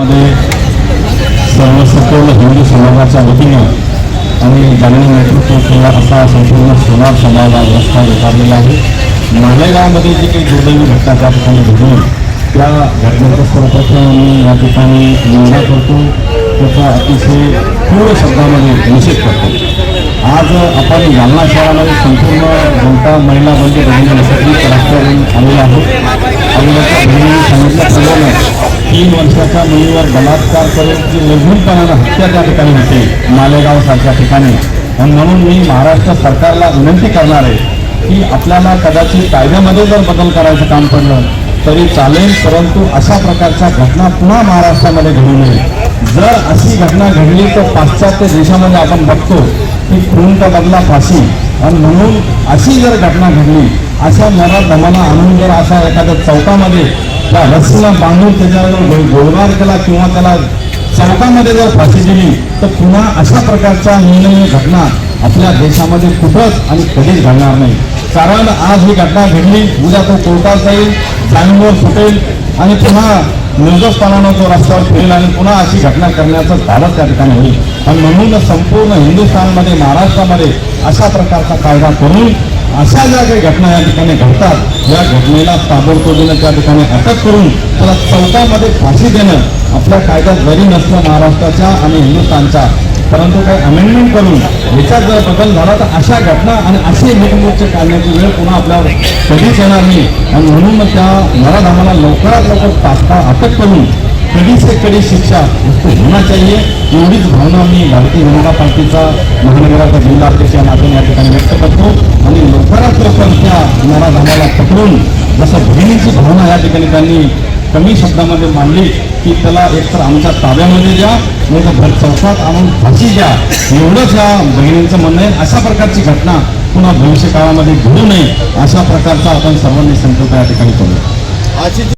मध्ये सर्व संपूर्ण हिंदू समाजाच्या वतीनं आणि ज्यांनी नेतृत्व केला असा संपूर्ण सोनार समाजाला आज रस्ता उभारलेला आहे. मालेगावमध्ये जी काही दुर्दैवी घटना त्या ठिकाणी घडली त्या घटनेचं सर्वप्रथम मी या ठिकाणी निंदा करतो. त्याचा अतिशय पूर्ण शब्दामध्ये निषेध करतो. आज आपण जालना शहरामध्ये संपूर्ण जनता महिला बंदी बहिणींसाठी राष्ट्रवादी आलेलो आहोत. अगोदरच्या बहिणींनी सांगितल्याप्रमाणे तीन वर्षाच्या मुलीवर बलात्कार करून जी लघुपणानं हत्या त्या ठिकाणी होते. मालेगाव सारख्या ठिकाणी. म्हणून मी महाराष्ट्र सरकारला विनंती करणार आहे की आपल्याला कदाचित कायद्यामध्ये जर बदल करायचं काम पडलं तरी चालेल परंतु अशा प्रकारच्या घटना पुन्हा महाराष्ट्रामध्ये घडू नये. जर अशी घटना घडली तर पाश्चात्य देशामध्ये आपण बघतो की खून बदला फाशी. आणि म्हणून अशी जर घटना घडली अशा मनात दमाना आणून जर अशा एखाद्या चौकामध्ये त्या रस्सीला बांधून त्याच्यावर गोळबार केला किंवा त्याला चौकामध्ये जर फाशी दिली तर पुन्हा अशा प्रकारच्या निर्णय घटना आपल्या देशामध्ये कुठंच आणि कधीच घडणार नाही. कारण आज ही घटना घडली उद्या तो कोर्टात जाईल जामीनवर सुटेल आणि पुन्हा निर्दोषपणानं तो रस्त्यावर फिरेल आणि पुन्हा अशी घटना करण्याचं धाडस त्या ठिकाणी होईल. आणि म्हणून संपूर्ण हिंदुस्थानमध्ये महाराष्ट्रामध्ये अशा प्रकारचा कायदा करून अशा ज्या काही घटना या ठिकाणी घडतात या घटनेला ताबडतोबीनं त्या ठिकाणी अटक करून त्याला चौकामध्ये फाशी देणं आपल्या कायद्यात जरी नसलं महाराष्ट्राच्या आणि हिंदुस्थानच्या. परंतु काही अमेंडमेंट करून याच्यात जर बदल झाला तर अशा घटना आणि असे निर्मोर्चे काढण्याची वेळ पुन्हा आपल्यावर कधीच येणार नाही. आणि म्हणून मग त्या नराधामाला लवकरात लवकर तात्काळ अटक करून कडी से कडी शिक्षा. उसको होना चाहिए एवढीच भावना मी भारतीय जनता पार्टीचा महानगराचा जिल्हाध्यक्ष या नात्याने या ठिकाणी व्यक्त करतो. आणि लवकरात लवकर त्या नराधामाला पकडून जसं बहिणीची भावना या ठिकाणी त्यांनी कमी शब्दामध्ये मांडली की त्याला एकतर आमच्या ताब्यामध्ये द्या नाही तर भर चौकात आणून फाशी द्या. एवढंच या बहिणींचं म्हणणं आहे. अशा प्रकारची घटना पुन्हा भविष्य काळामध्ये घडू नये अशा प्रकारचा आपण सर्वांनी संकल्प या ठिकाणी करू.